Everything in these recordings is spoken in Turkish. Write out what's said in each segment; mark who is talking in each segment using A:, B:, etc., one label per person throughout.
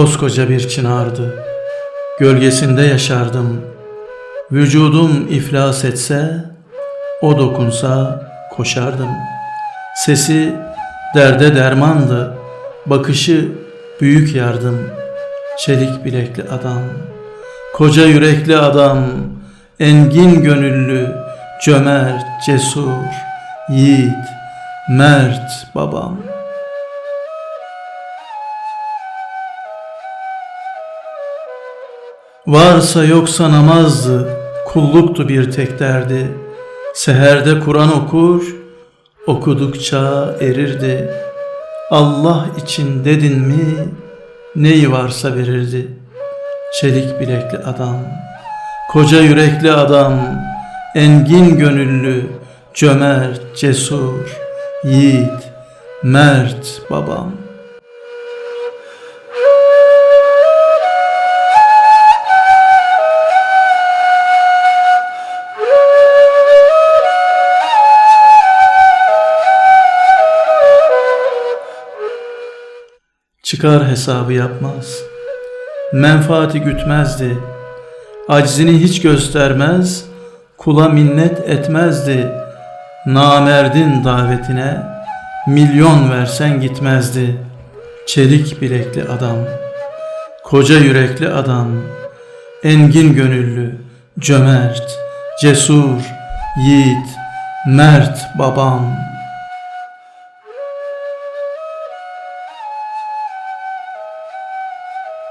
A: Koskoca bir çınardı. Gölgesinde yaşardım. Vücudum iflas etse, o dokunsa koşardım. Sesi derde dermandı. Bakışı büyük yardım. Çelik bilekli adam. Koca yürekli adam. Engin gönüllü, cömert, cesur, yiğit, mert babam. Varsa yoksa namazdı, kulluktu bir tek derdi. Seherde Kur'an okur, okudukça erirdi. Allah için dedin mi, neyi varsa verirdi. Çelik bilekli adam, koca yürekli adam, engin gönüllü, cömert, cesur, yiğit, mert babam. Çıkar hesabı yapmaz. Menfaati gütmezdi. Aczini hiç göstermez. Kula minnet etmezdi. Namerdin davetine milyon versen gitmezdi. Çelik bilekli adam. Koca yürekli adam. Engin gönüllü, cömert, cesur, yiğit, mert babam.''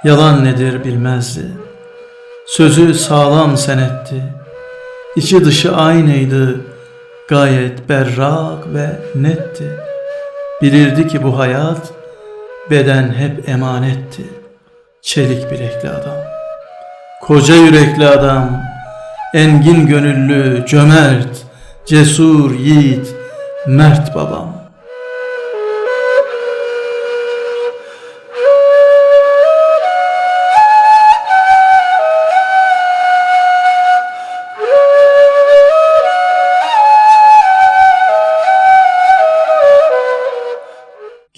A: Yalan nedir bilmezdi. Sözü sağlam senetti. İçi dışı aynıydı. Gayet berrak ve netti. Bilirdi ki bu hayat beden hep emanetti. Çelik bilekli adam. Koca yürekli adam. Engin gönüllü, cömert, cesur, yiğit, mert babam.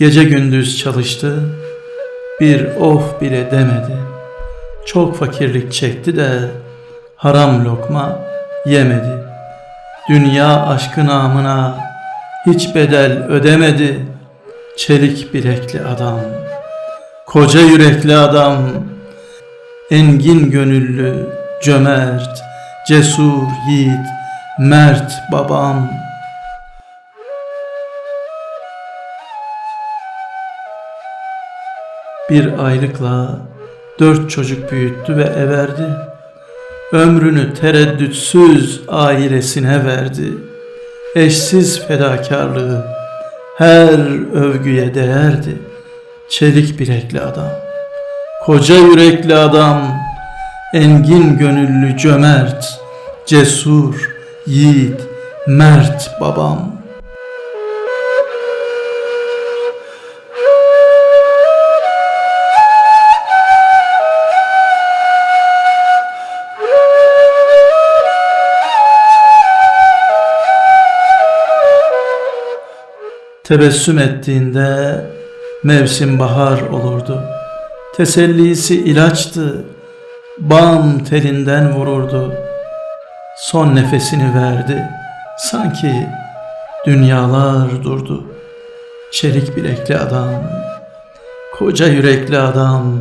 A: Gece gündüz çalıştı, bir of bile demedi. Çok fakirlik çekti de haram lokma yemedi. Dünya aşkı namına hiç bedel ödemedi. Çelik bilekli adam, koca yürekli adam, engin gönüllü, cömert, cesur yiğit, mert babam.'' Bir aylıkla dört çocuk büyüttü ve everdi. Ömrünü tereddütsüz ailesine verdi. Eşsiz fedakarlığı her övgüye değerdi. Çelik bilekli adam, koca yürekli adam, engin gönüllü cömert, cesur, yiğit, mert babam.'' Tebessüm ettiğinde mevsim bahar olurdu. Tesellisi ilaçtı, bam telinden vururdu. Son nefesini verdi, sanki dünyalar durdu. Çelik bilekli adam, koca yürekli adam,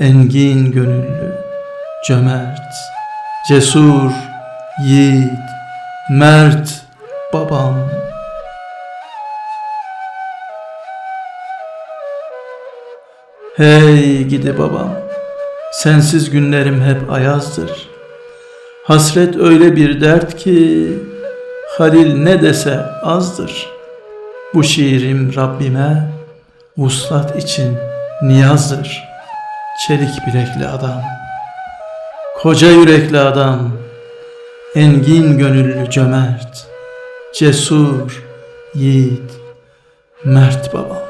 A: engin gönüllü, cömert, cesur, yiğit, mert babam.'' Hey gidi babam, sensiz günlerim hep ayazdır. Hasret öyle bir dert ki, Halil ne dese azdır. Bu şiirim Rabbime, vuslat için niyazdır. Çelik bilekli adam, koca yürekli adam, engin gönüllü cömert, cesur, yiğit, mert babam.